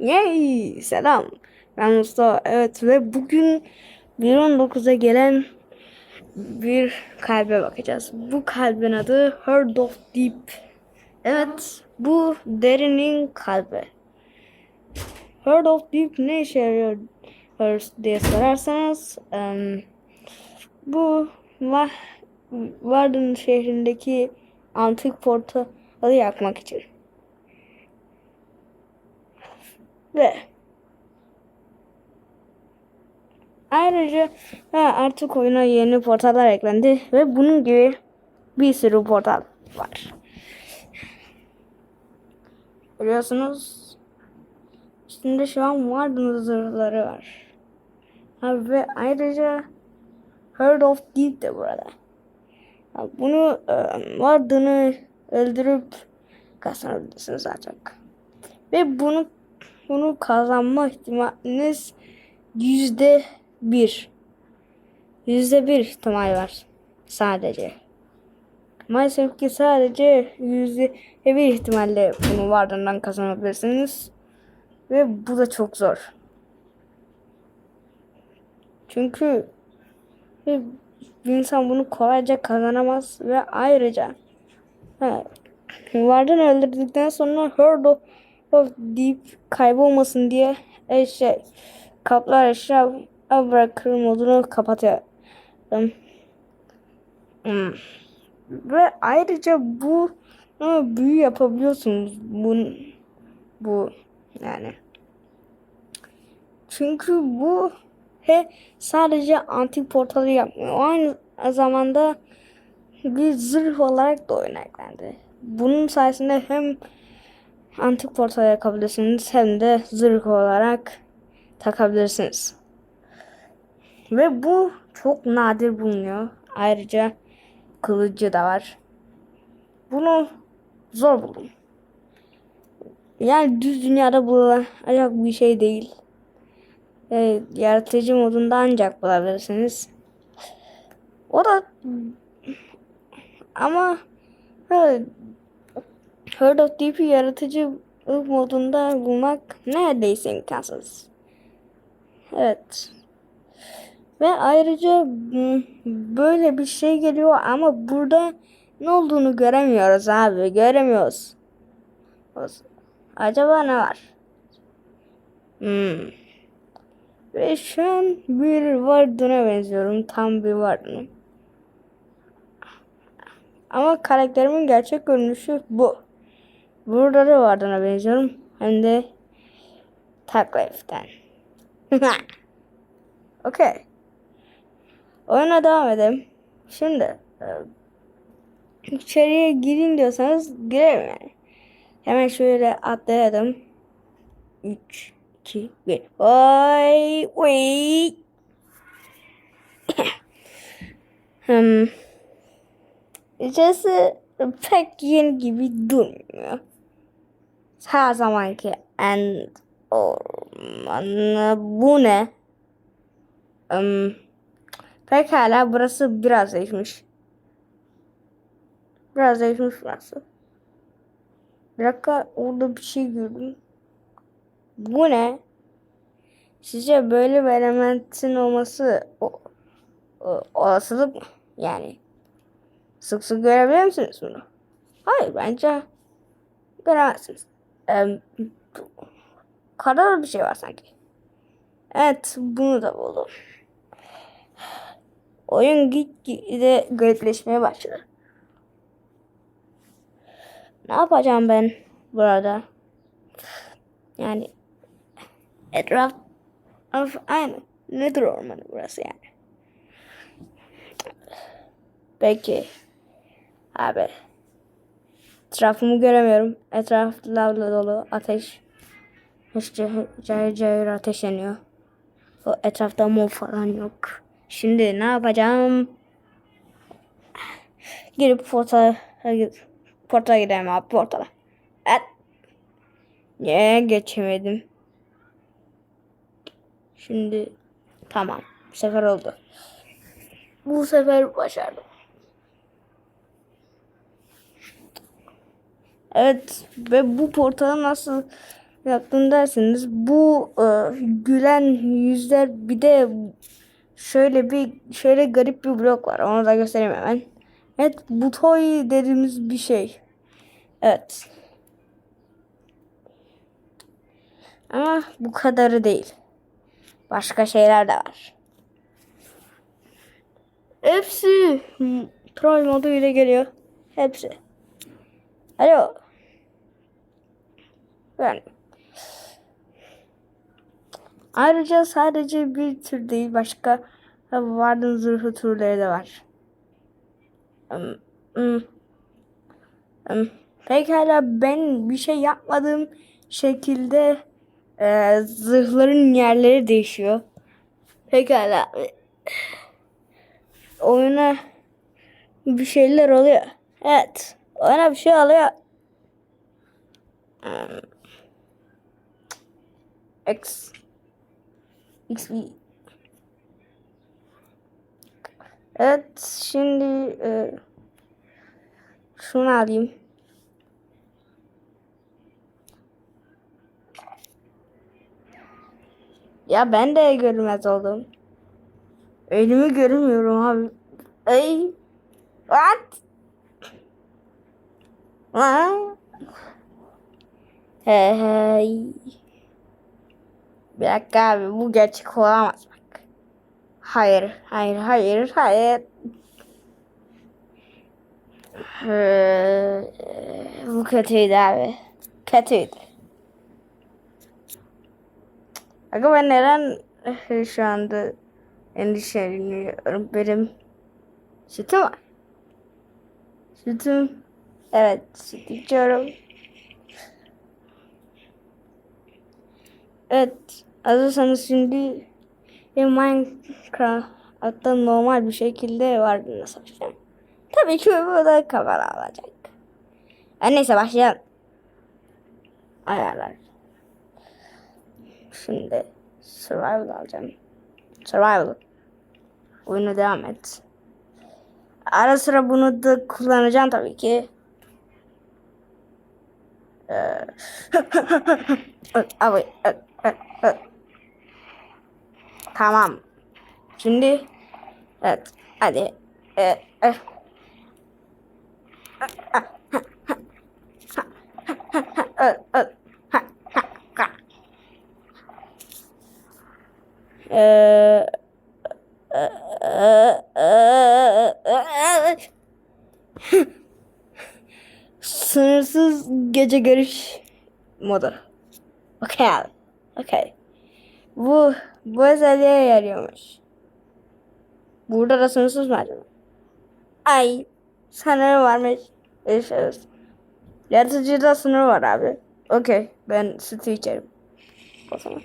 Yay! Selam. Ben Mustafa. Evet ve bugün 1.19'a gelen bir kalbe bakacağız. Bu kalbin adı Heart of Deep. Evet, bu derinin kalbi. Heart of Deep ne işe yarıyor diye sorarsanız em, bu Va- Varden şehrindeki antik portalı yakmak için. Ve ayrıca ha, artık oyuna yeni portallar eklendi ve bunun gibi bir sürü portal var. Biliyorsunuz üstünde şu an Warden zırhları var. Ha, ve ayrıca Heart of Deep de burada. Ha, bunu e, Warden'ı öldürüp kazanabilirsiniz ancak. Ve bunu bunu kazanma ihtimaliniz yüzde bir. Yüzde bir ihtimal var. Sadece. Maalesef ki sadece yüzde bir ihtimalle bunu vardığından kazanabilirsiniz. Ve bu da çok zor. Çünkü bir insan bunu kolayca kazanamaz ve ayrıca ha, Vardan öldürdükten sonra Herd Deep kaybolmasın diye şey kaplar eşya bırakır modunu kapatıyor. Hmm. Ve ayrıca bu büyü yapabiliyorsunuz. Bu bu yani. Çünkü bu he sadece antik portalı yapmıyor. Aynı zamanda bir zırh olarak da oyuna eklendi. Bunun sayesinde hem antik portal yakabilirsiniz hem de zırh olarak takabilirsiniz. Ve bu çok nadir bulunuyor. Ayrıca kılıcı da var. Bunu zor buldum. Yani düz dünyada bulunacak bir şey değil. Evet, yaratıcı modunda ancak bulabilirsiniz. O da ama Heard of Deep'i yaratıcı modunda bulmak neredeyse imkansız. Evet. Ve ayrıca m, böyle bir şey geliyor ama burada ne olduğunu göremiyoruz abi. Göremiyoruz. Acaba ne var? Hmm. Ve şu an bir Warden'a benziyorum. Tam bir Warden'ım. Ama karakterimin gerçek görünüşü bu. Burada da Warden'a benziyorum. Hem de Taklif'ten. Okey. Oyuna devam edelim. Şimdi e, içeriye girin diyorsanız girelim yani. Hemen şöyle atlayalım. 3, 2, 1. Oy, oy. hmm. İçerisi pek yeni gibi durmuyor. Her zamanki end ormanı bu ne? Um, pekala burası biraz değişmiş. Biraz değişmiş burası. Bir dakika orada bir şey gördüm. Bu ne? Sizce böyle bir elementin olması o, o, olasılık mı? Yani sık sık görebilir misiniz bunu? Hayır bence göremezsiniz. Ee, karada bir şey var sanki. Evet bunu da buldum. Oyun gitgide garipleşmeye başladı. Ne yapacağım ben burada? Yani etraf of, aynı. Nedir ormanı burası yani? Peki. Abi. Etrafımı göremiyorum. Etraf lavla dolu. Ateş. Cayır cayır ateş yanıyor. O etrafta mum falan yok. Şimdi ne yapacağım? Girip portala portala gidelim abi portala. Evet. Niye geçemedim? Şimdi tamam. Bu sefer oldu. Bu sefer başardım. Evet ve bu portalı nasıl yaptın derseniz bu e, gülen yüzler bir de şöyle bir şöyle garip bir blok var. Onu da göstereyim hemen. Evet butoy dediğimiz bir şey. Evet. Ama bu kadarı değil. Başka şeyler de var. Hepsi hmm, troll modu ile geliyor. Hepsi. Alo. Ben. Ayrıca sadece bir tür değil başka Warden zırhı türleri de var. Hmm, hmm. Hmm. Pekala ben bir şey yapmadığım şekilde e, zırhların yerleri değişiyor. Pekala. Oyuna bir şeyler oluyor. Evet. Oyuna bir şey oluyor. Hmm. X XP Evet şimdi e, şunu alayım. Ya ben de görünmez oldum. Önümü görmüyorum abi. Ay. What? Ha? Hey hey. Bir dakika abi bu gerçek olamaz bak. Hayır, hayır, hayır, hayır. Ee, bu kötüydü abi. Kötüydü. Aga ben neden şu anda endişeleniyorum? Benim sütüm var. Sütüm. Evet, süt içiyorum. Evet, hazırsanız şimdi Minecraft'ta normal bir şekilde vardı nasıl yapacağım. Tabii ki bu da kamera alacak. Yani neyse başlayalım. Ayarlar. Şimdi survival alacağım. Survival. Oyunu devam et. Ara sıra bunu da kullanacağım tabii ki. Ee, Abi, tamam. Şimdi evet hadi. Ee, e. Ee, Sınırsız gece görüş modu. Okey abi. Bu, bu özelliğe yarıyormuş. Burada da sınırsız acaba? Ay. Sanırım varmış. Yaşarız. Yaratıcıda sınır var abi. Okey. Ben sütü içerim. O zaman.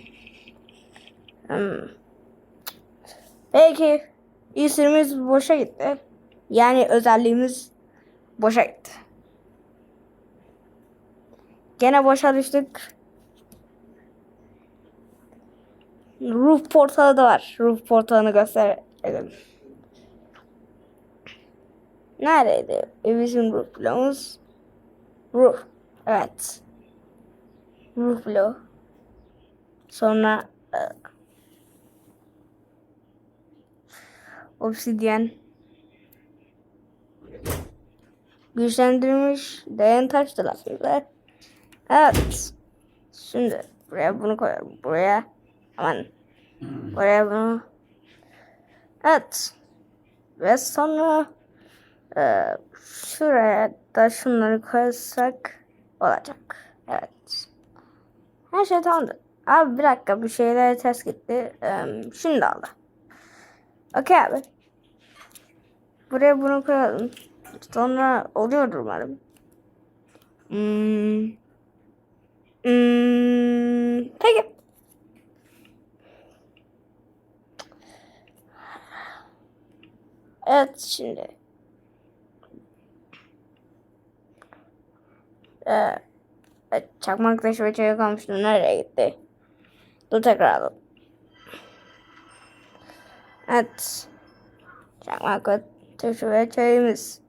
Hmm. Peki. İsmimiz boşa gitti. Yani özelliğimiz boşa gitti. Gene boşa düştük. Ruh portalı da var. Ruh portalını gösterelim. Neredeydi? Bizim ruh bloğumuz. Ruh. Evet. Ruh bloğu. Sonra e, obsidyen güçlendirilmiş dayan taş da. Evet. Şimdi buraya bunu koyalım. Buraya aman buraya bunu. Evet. Ve sonra e, şuraya da şunları koysak olacak. Evet. Her şey tamamdır. Abi bir dakika bir şeyler ters gitti. Ee, şimdi aldı. Okey abi. Buraya bunu koyalım. Sonra oluyordur umarım. Hmm. Hmm. Peki. Evet şimdi. Ee, evet, çakmak taşı ve çayı kalmıştı. Nereye gitti? Dur tekrar alalım. Evet. Çakmak taşı ve çayımız.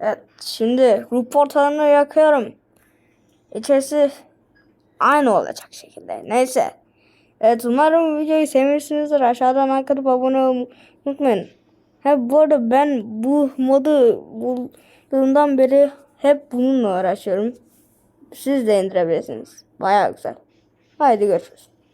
Evet. Şimdi ruh portalını yakıyorum. İçerisi aynı olacak şekilde. Neyse. Evet umarım videoyu sevmişsinizdir. Aşağıdan like atıp abone olmayı unutmayın. Hep bu arada ben bu modu bulduğumdan beri hep bununla uğraşıyorum. Siz de indirebilirsiniz. Bayağı güzel. Haydi görüşürüz.